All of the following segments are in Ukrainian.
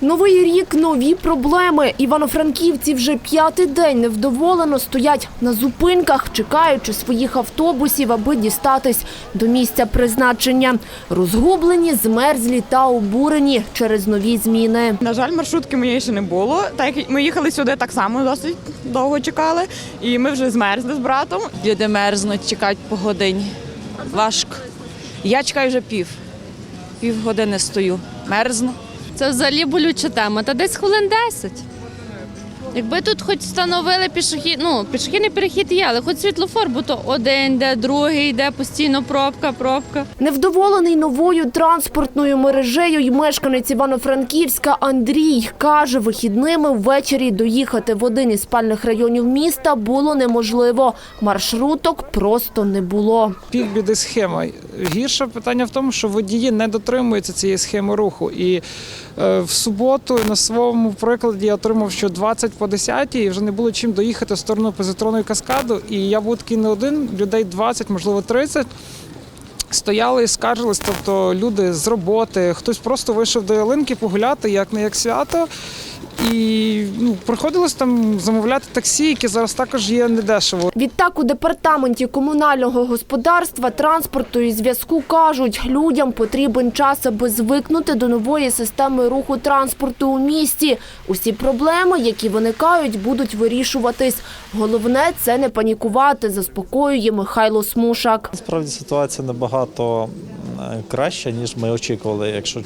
Новий рік, нові проблеми. Івано-франківці вже п'ятий день невдоволено стоять на зупинках, чекаючи своїх автобусів, аби дістатись до місця призначення. Розгублені, змерзлі та обурені через нові зміни. На жаль, маршрутки моєї ще не було. Так як ми їхали сюди так само досить довго чекали, і ми вже змерзли з братом. Люди мерзнуть, чекають по годині. Важко. Я чекаю вже пів. Пів години стою. Мерзну. Це взагалі болюча тема. Та десь хвилин 10. Якби тут хоч встановили пішохід, ну, пішохідний перехід є, але хоч світлофор, бо то один йде, другий йде, постійно пробка, пробка. Невдоволений новою транспортною мережею й мешканець Івано-Франківська Андрій каже, вихідними ввечері доїхати в один із спальних районів міста було неможливо. Маршруток просто не було. півбіди схема. Гірше питання в тому, що водії не дотримуються цієї схеми руху. І в суботу на своєму прикладі я отримав, що 20 по 10 і вже не було чим доїхати в сторону позитронної каскаду. І я був такий не один, людей 20, можливо 30. Стояли і скаржились, тобто люди з роботи, хтось просто вийшов до ялинки погуляти, як не як свято. І ну, приходилось там замовляти таксі, які зараз також є недешево. Відтак у департаменті комунального господарства, транспорту і зв'язку кажуть, людям потрібен час, аби звикнути до нової системи руху транспорту у місті. Усі проблеми, які виникають, будуть вирішуватись. Головне це не панікувати, заспокоює Михайло Смушак. Насправді ситуація набагато е, краща, ніж ми очікували, якщо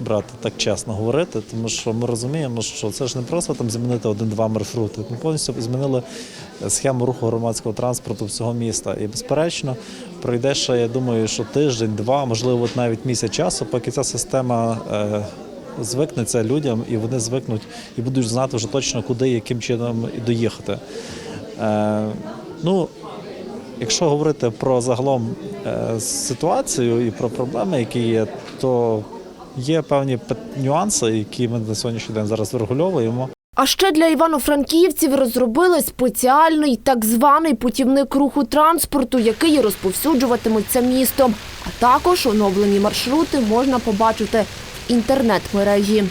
брати так чесно говорити, тому що ми розуміємо, що це ж не просто там змінити один-два маршрути. Ми повністю змінили схему руху громадського транспорту всього міста. І безперечно, пройде ще, я думаю, що тиждень, два, можливо, навіть місяць часу, поки ця система. е, Звикнеться людям, і вони звикнуть і будуть знати вже точно, куди яким чином доїхати. Е, ну, Якщо говорити про загалом е, ситуацію і про проблеми, які є, то є певні нюанси, які ми на сьогоднішній день зараз врегульовуємо. А ще для івано-франківців розробили спеціальний так званий путівник руху транспорту, який розповсюджуватиметься містом. А також оновлені маршрути можна побачити в інтернет-мережі.